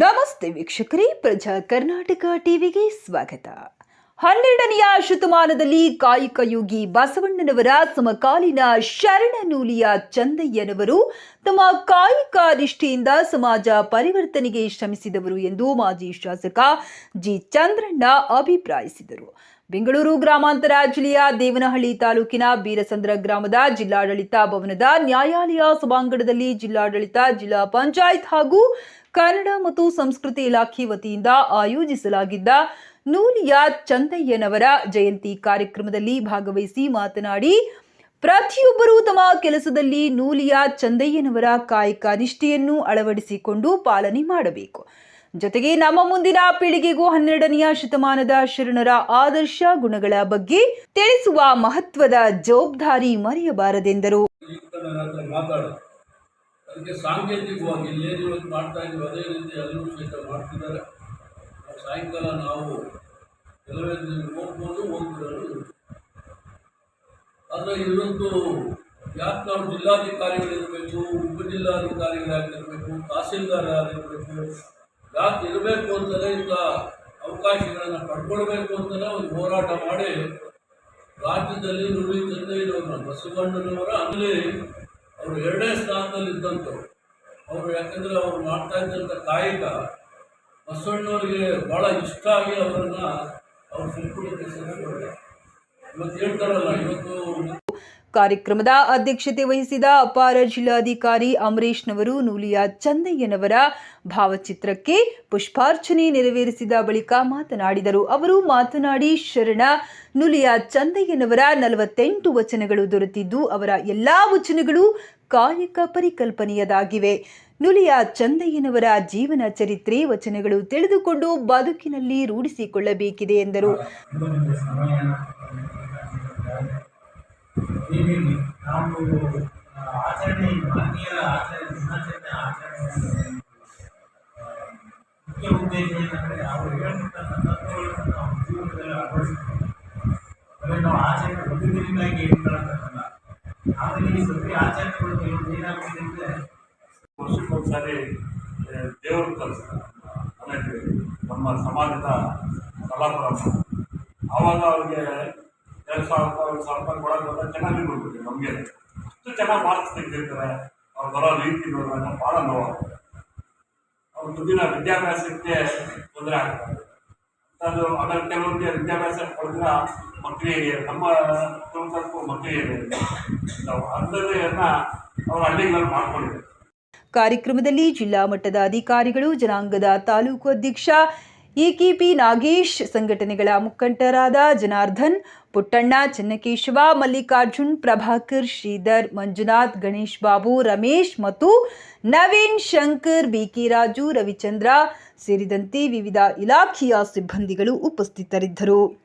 ನಮಸ್ತೆ ವೀಕ್ಷಕರೇ, ಪ್ರಜಾ ಕರ್ನಾಟಕ ಟಿವಿಗೆ ಸ್ವಾಗತ. ಹನ್ನೆರಡನೆಯ ಶತಮಾನದಲ್ಲಿ ಕಾಯಿಕ ಯೋಗಿ ಬಸವಣ್ಣನವರ ಸಮಕಾಲೀನ ಶರಣನೂಲಿಯ ಚಂದಯ್ಯನವರು ತಮ್ಮ ಕಾಯಿಕ ನಿಷ್ಠೆಯಿಂದ ಸಮಾಜ ಪರಿವರ್ತನೆಗೆ ಶ್ರಮಿಸಿದವರು ಎಂದು ಮಾಜಿ ಶಾಸಕ ಜಿ ಚಂದ್ರಣ್ಣ ಅಭಿಪ್ರಾಯಿಸಿದರು. ಬೆಂಗಳೂರು ಗ್ರಾಮಾಂತರ ಜಿಲ್ಲೆಯ ದೇವನಹಳ್ಳಿ ತಾಲೂಕಿನ ಬೀರಸಂದ್ರ ಗ್ರಾಮದ ಜಿಲ್ಲಾಡಳಿತ ಭವನದ ನ್ಯಾಯಾಲಯ ಸಭಾಂಗಣದಲ್ಲಿ ಜಿಲ್ಲಾಡಳಿತ, ಜಿಲ್ಲಾ ಪಂಚಾಯತ್ ಹಾಗೂ ಕನ್ನಡ ಮತ್ತು ಸಂಸ್ಕೃತಿ ಇಲಾಖೆ ವತಿಯಿಂದ ಆಯೋಜಿಸಲಾಗಿದ್ದ ನೂಲಿಯ ಚಂದಯ್ಯನವರ ಜಯಂತಿ ಕಾರ್ಯಕ್ರಮದಲ್ಲಿ ಭಾಗವಹಿಸಿ ಮಾತನಾಡಿ, ಪ್ರತಿಯೊಬ್ಬರೂ ತಮ್ಮ ಕೆಲಸದಲ್ಲಿ ನೂಲಿಯ ಚಂದಯ್ಯನವರ ಕಾಯಕ ನಿಷ್ಠೆಯನ್ನು ಅಳವಡಿಸಿಕೊಂಡು ಪಾಲನೆ ಮಾಡಬೇಕು. ಜೊತೆಗೆ ನಮ್ಮ ಮುಂದಿನ ಪೀಳಿಗೆಗೂ ಹನ್ನೆರಡನೆಯ ಶತಮಾನದ ಶರಣರ ಆದರ್ಶ ಗುಣಗಳ ಬಗ್ಗೆ ತಿಳಿಸುವ ಮಹತ್ವದ ಜವಾಬ್ದಾರಿ ಮರೆಯಬಾರದೆಂದರು. ಅದಕ್ಕೆ ಸಾಂಕೇತಿಕವಾಗಿ ಏನು ಇವತ್ತು ಮಾಡ್ತಾ ಇದ್ದೀವಿ, ಅದೇ ರೀತಿ ಎಲ್ಲರೂ ಸಹಿತ ಮಾಡ್ತಿದ್ದಾರೆ. ಸಾಯಂಕಾಲ ನಾವು ಕೆಲವೇ ಹೋಗ್ಬೋದು ಹೋಗ್ಬಿಡೋದು ಆದರೆ ಇವತ್ತು ಯಾಕೆ ನಾವು ಜಿಲ್ಲಾಧಿಕಾರಿಗಳಿರಬೇಕು, ಉಪಜಿಲ್ಲಾಧಿಕಾರಿಗಳಾಗಿರಬೇಕು ತಹಸೀಲ್ದಾರ್ ಆಗಿರಬೇಕು ಯಾಕೆ ಇರಬೇಕು ಅಂತಲೇ ಇಂಥ ಅವಕಾಶಗಳನ್ನು ಪಡ್ಕೊಳ್ಬೇಕು ಅಂತಲೇ ಒಂದು ಹೋರಾಟ ಮಾಡಿ ರಾಜ್ಯದಲ್ಲಿ ನುಡಿ ತಂದೆ ಇರೋ ಬಸವಣ್ಣನವರ ಅಲ್ಲಿ ಅವರು ಎರಡನೇ ಸ್ಥಾನದಲ್ಲಿ ಇದ್ದಂಥವ್ರು ಅವರು ಯಾಕಂದರೆ ಅವ್ರು ಮಾಡ್ತಾ ಇದ್ದಂಥ ಕಾಯಕ ಬಸವಣ್ಣವರಿಗೆ ಭಾಳ ಇಷ್ಟ ಆಗಿ ಅವರನ್ನು ಅವ್ರು ಸೇರಿಸ್ಕೊಂಡ್ರು. ಇವತ್ತು ಹೇಳ್ತಾರಲ್ಲ, ಇವತ್ತು ಕಾರ್ಯಕ್ರಮದ ಅಧ್ಯಕ್ಷತೆ ವಹಿಸಿದ ಅಪಾರ ಜಿಲ್ಲಾಧಿಕಾರಿ ಅಮರೇಶ್ನವರು ನೂಲಿಯ ಚಂದಯ್ಯನವರ ಭಾವಚಿತ್ರಕ್ಕೆ ಪುಷ್ಪಾರ್ಚನೆ ನೆರವೇರಿಸಿದ ಬಳಿಕ ಮಾತನಾಡಿದರು. ಅವರು ಮಾತನಾಡಿ, ಶರಣ ನುಲಿಯ ಚಂದಯ್ಯನವರ ನಲವತ್ತೆಂಟು ವಚನಗಳು ದೊರೆತಿದ್ದು ಅವರ ಎಲ್ಲಾ ವಚನಗಳು ಕಾಯಕ ಪರಿಕಲ್ಪನೆಯದಾಗಿವೆ. ನುಲಿಯ ಚಂದಯ್ಯನವರ ಜೀವನ ಚರಿತ್ರೆ ವಚನಗಳು ತಿಳಿದುಕೊಂಡು ಬದುಕಿನಲ್ಲಿ ರೂಢಿಸಿಕೊಳ್ಳಬೇಕಿದೆ ಎಂದರು. ಮುಖ್ಯ ಉದ್ದೇಶ ಏನಂದರೆ ಅವರು ಹೇಳ್ತಕ್ಕಂಥ ತತ್ವಗಳನ್ನು ನಾವು ಜೀವನದಲ್ಲಿ ಅಳವಡಿಸ್ಬೇಕು. ಅಂದರೆ ನಾವು ಆಚರಣೆ ಒಂದು ದಿನಕ್ಕಾಗಿ ಇಟ್ಕೊಳ್ಳೋಕ್ಕಲ್ಲ ಆಮೇಲೆ ಈ ಸತಿ ಆಚರಣೆಗಳು ಕೆಲವು ಏನಾಗ್ತದೆ ಅಂದರೆ ದೇವ್ರ ಕಲಿಸ್ತಾರೆ ಮನೆಯಲ್ಲಿ ನಮ್ಮ ಸಮಾಜದ ಕಲಾಪುರ ಆವಾಗ ಅವ್ರಿಗೆ ಎರಡು ಸಾವಿರ ರೂಪಾಯಿ, ಒಂದು ಸಾವಿರ ರೂಪಾಯಿ ಕೊಡೋದ್ರಿಂದ ಚೆನ್ನಾಗಿ ಕೊಡ್ಬೇಕು ನಮಗೆ. ಅಷ್ಟು ಚೆನ್ನಾಗಿ ಮಾರ್ಕ್ಸ್ ತೆಗೆದಿರ್ತಾರೆ ಅವ್ರು ಬರೋ ರೀತಿ ನೋಡಿದಾಗ ಭಾಳ ನೋವಾಗುತ್ತೆ ಅವ್ರ ಮುಂದಿನ ವಿದ್ಯಾಭ್ಯಾಸಕ್ಕೆ ತೊಂದರೆ ಆಗ್ತದೆ. ಅದು ಅದರ ಕೆಲವೊಂದು ವಿದ್ಯಾಭ್ಯಾಸ ಕೊಡಿದ್ರೆ ಮಕ್ಕಳಿಗೆ ನಮ್ಮ ಕುಟುಂಬಕ್ಕೂ ಮಕ್ಕಳಿಗೆ ನಾವು ಅಂಥದ್ದನ್ನು ಅವರು ಹಳ್ಳಿಗಳಲ್ಲಿ ಮಾಡ್ಕೊಂಡಿದ್ದಾರೆ. ಕಾರ್ಯಕ್ರಮದಲ್ಲಿ ಜಿಲ್ಲಾ ಮಟ್ಟದ ಅಧಿಕಾರಿಗಳು, ಜನಾಂಗದ ತಾಲೂಕು ಅಧ್ಯಕ್ಷ ಇಕಿಪಿ ನಾಗೇಶ್ ಸಂಘಟನೆಗಳ ಮುಖಂಡರಾದ ಜನಾರ್ಧನ್ ಪುಟ್ಟಣ್ಣ, ಚೆನ್ನಕೇಶವ, ಮಲ್ಲಿಕಾರ್ಜುನ್, ಪ್ರಭಾಕರ್, ಶ್ರೀಧರ್, ಮಂಜುನಾಥ್, ಗಣೇಶ್ ಬಾಬು, ರಮೇಶ್ ಮತ್ತು ನವೀನ್ ಶಂಕರ್, ಬಿಕೆ ರಾಜು, ರವಿಚಂದ್ರ ಸೇರಿದಂತೆ ವಿವಿಧ ಇಲಾಖೆಯ ಸಿಬ್ಬಂದಿಗಳು ಉಪಸ್ಥಿತರಿದ್ದರು.